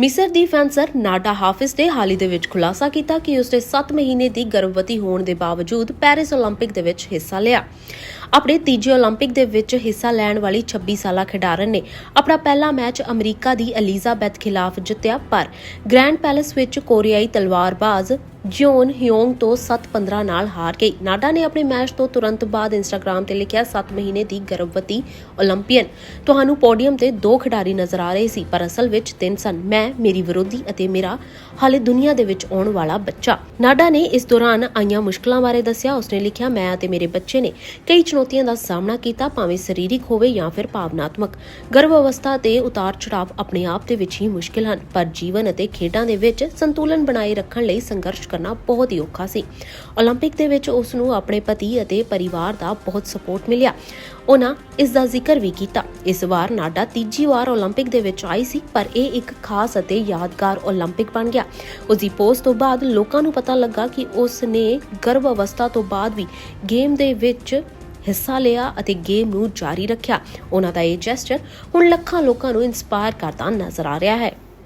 ਮਿਸਰ ਦੀ ਫੈਂਸਰ ਨਾਡਾ ਹਾਫਿਜ਼ ਨੇ ਹਾਲ ਹੀ ਦੇ ਵਿੱਚ ਖੁਲਾਸਾ ਕੀਤਾ ਕਿ ਉਸਨੇ 7 ਮਹੀਨੇ ਦੀ ਗਰਭਵਤੀ ਹੋਣ ਦੇ ਬਾਵਜੂਦ ਪੈਰਿਸ 올림픽 ਦੇ ਵਿੱਚ ਹਿੱਸਾ ਲਿਆ ਆਪਣੇ ਤੀਜੇ 올림픽 ਦੇ ਵਿੱਚ ਹਿੱਸਾ ਲੈਣ ਵਾਲੀ 26 ਸਾਲਾ ਖਿਡਾਰਨ ਨੇ ਆਪਣਾ ਪਹਿਲਾ ਮੈਚ ਅਮਰੀਕਾ ਦੀ ਐਲਿਜ਼ਾਬੈਥ ਖਿਲਾਫ ਜਿੱਤਿਆ ਪਰ ਗ੍ਰੈਂਡ ਪੈਲੇਸ ਵਿੱਚ ਕੋਰੀਆਈ ਤਲਵਾਰਬਾਜ਼ ਜਿਓਨ ਹਿਓਂਗ ਤੋਂ 7-15 ਨਾਲ ਹਾਰ ਗਈ। ਨਾਡਾ ਨੇ ਆਪਣੇ ਮੈਚ ਤੋਂ ਤੁਰੰਤ ਬਾਅਦ ਇੰਸਟਾਗ੍ਰam ਤੇ ਲਿਖਿਆ 7 ਮਹੀਨੇ ਦੀ ਗਰਭਵਤੀ 올림ਪੀਅਨ ਤੁਹਾਨੂੰ ਪੋਡੀਅਮ ਤੇ ਦੋ ਖਿਡਾਰੀ ਨਜ਼ਰ ਆ ਰਹੇ ਸੀ, ਪਰ ਅਸਲ ਵਿੱਚ ਤਿੰਨ ਸਨ। ਮੈਂ, ਮੇਰੀ ਵਿਰੋਧੀ ਅਤੇ ਮੇਰਾ ਹਾਲੇ ਦੁਨੀਆ ਦੇ ਵਿੱਚ ਆਉਣ ਵਾਲਾ ਬੱਚਾ। ਨਾਡਾ ਨੇ ਇਸ ਦੌਰਾਨ ਆਈਆਂ ਮੁਸ਼ਕਲਾਂ ਬਾਰੇ ਦੱਸਿਆ। ਉਸਨੇ ਲਿਖਿਆ, ਮੈਂ ਅਤੇ ਮੇਰੇ ਬੱਚੇ ਨੇ ਕਈ ਚੁਣੌਤੀਆਂ ਦਾ ਸਾਹਮਣਾ ਕੀਤਾ, ਭਾਵੇਂ ਸਰੀਰਕ ਹੋਵੇ ਜਾਂ ਫਿਰ ਭਾਵਨਾਤਮਕ। ਗਰਭ ਅਵਸਥਾ ਤੇ ਉਤਾਰ ਚੜਾਅ ਆਪਣੇ ਆਪ ਦੇ ਵਿੱਚ ਹੀ ਮੁਸ਼ਕਿਲ ਹਨ, ਪਰ ਜੀਵਨ ਅਤੇ ਖੇਡਾਂ ਦੇ ਵਿੱਚ ਸੰਤੁਲਨ ਬਣਾਏ ਰੱਖਣ ਲਈ ਸੰਘਰਸ਼ ਕਰਨਾ ਬਹੁਤ ਹੀ ਔਖਾ ਸੀ 올림픽 ਦੇ ਵਿੱਚ ਉਸ ਨੂੰ ਆਪਣੇ ਪਤੀ ਅਤੇ ਪਰਿਵਾਰ ਦਾ ਬਹੁਤ ਸਪੋਰਟ ਮਿਲਿਆ ਉਹਨਾਂ ਇਸ ਦਾ ਜ਼ਿਕਰ ਵੀ ਕੀਤਾ ਇਸ ਵਾਰ ਨਾਡਾ ਤੀਜੀ ਵਾਰ 올림픽 ਦੇ ਵਿੱਚ ਆਈ ਸੀ ਪਰ ਇਹ ਇੱਕ ਖਾਸ ਅਤੇ ਯਾਦਗਾਰ 올림픽 ਬਣ ਗਿਆ ਉਸ ਦੀ ਪੋਸਟ ਤੋਂ ਬਾਅਦ ਲੋਕਾਂ ਨੂੰ ਪਤਾ ਲੱਗਾ ਕਿ ਉਸ ਨੇ ਗਰਭ ਅਵਸਥਾ ਤੋਂ ਬਾਅਦ ਵੀ ਗੇਮ ਦੇ ਵਿੱਚ ਹਿੱਸਾ ਲਿਆ ਅਤੇ ਗੇਮ ਨੂੰ ਜਾਰੀ ਰੱਖਿਆ ਉਹਨਾਂ ਦਾ ਇਹ ਜੈਸਚਰ ਹੁਣ ਲੱਖਾਂ ਲੋਕਾਂ ਨੂੰ ਇਨਸਪਾਇਰ ਕਰਦਾ ਨਜ਼ਰ ਆ ਰਿਹਾ ਹੈ